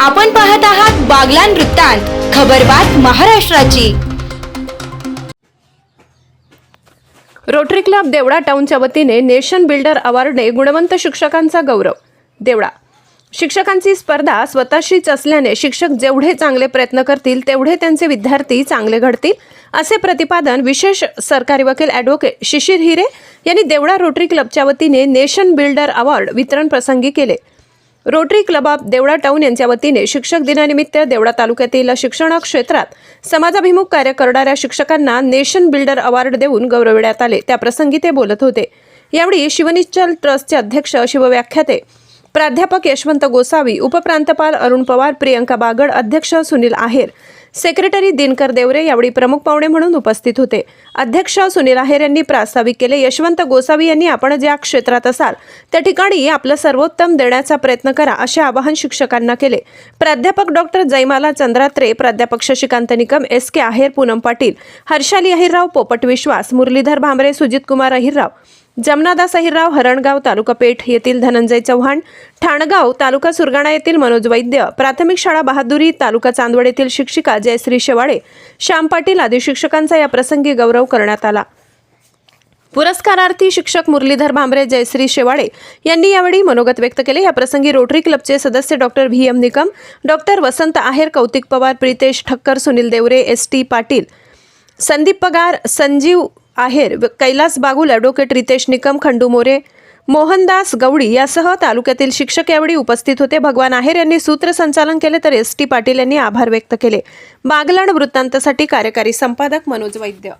आपण पाहत आहात बागलान वृत्तांत खबरबात महाराष्ट्राची. रोटरी क्लब देवडा टाउनच्या वतीने नेशन बिल्डर अवॉर्डने गुणवंत शिक्षकांचा गौरव. देवडा शिक्षकांची स्पर्धा स्वतःशीच असल्याने शिक्षक जेवढे चांगले प्रयत्न करतील तेवढे त्यांचे विद्यार्थी चांगले घडतील असे प्रतिपादन विशेष सरकारी वकील ॲडव्होकेट शिशिर हिरे यांनी देवडा रोटरी क्लबच्या वतीने नेशन बिल्डर अवॉर्ड वितरण प्रसंगी केले. Rotary club of Devda town यांच्या वतीने शिक्षक दिनानिमित्त देवडा तालुक्यातील शिक्षण क्षेत्रात समाजाभिमुख कार्य करणाऱ्या शिक्षकांना नेशन बिल्डर अवॉर्ड देऊन गौरविण्यात आले. त्याप्रसंगी ते बोलत होते. यावेळी शिवनिश्चल ट्रस्टचे अध्यक्ष शिवव्याख्याते प्राध्यापक यशवंत गोसावी उपप्रांतपाल अरुण पवार प्रियंका बागड अध्यक्ष सुनील आहेर. सेक्रेटरी दिनकर देवरे यावेळी प्रमुख पाहुणे म्हणून उपस्थित होते. अध्यक्ष सुनील आहेर यांनी प्रास्ताविक केले यशवंत गोसावी यांनी आपण ज्या क्षेत्रात असाल त्या ठिकाणी आपलं सर्वोत्तम देण्याचा प्रयत्न करा असे आवाहन शिक्षकांना केले. प्राध्यापक डॉक्टर जयमाला चंद्रात्रे प्राध्यापक शशिकांत निकम एस के आहेर पूनम पाटील हर्षाली अहिरराव पोपट विश्वास मुरलीधर भांबरे सुजित कुमार अहिरराव जमनादास अहिरराव हरणगाव तालुका पेठ येथील धनंजय चव्हाण ठाणगाव तालुका सुरगाणा येथील मनोज वैद्य प्राथमिक शाळा बहादुरी तालुका चांदवड येथील शिक्षिका जयश्री शेवाळे श्याम पाटील आदी शिक्षकांचा या प्रसंगी गौरव करण्यात आला. पुरस्कारार्थी शिक्षक मुरलीधर भांबरे जयश्री शेवाळे यांनी यावेळी मनोगत व्यक्त केले. या प्रसंगी रोटरी क्लबचे सदस्य doctor V. M. Nikam doctor Vasant Aher Kautik Pawar Pritesh Thakkar Sunil Deore S. T. Patil Sandeep Pagar Sanjeev Aher. Kailas Bagul advocate Ritesh Nikam Khandu More Mohandas Gawdi यासह तालुक्यातील शिक्षक यावेळी उपस्थित होते. भगवान आहेर यांनी सूत्रसंचालन केले तर एस टी पाटील यांनी आभार व्यक्त केले. बागलाण वृत्तांतसाठी कार्यकारी संपादक मनोज वैद्य.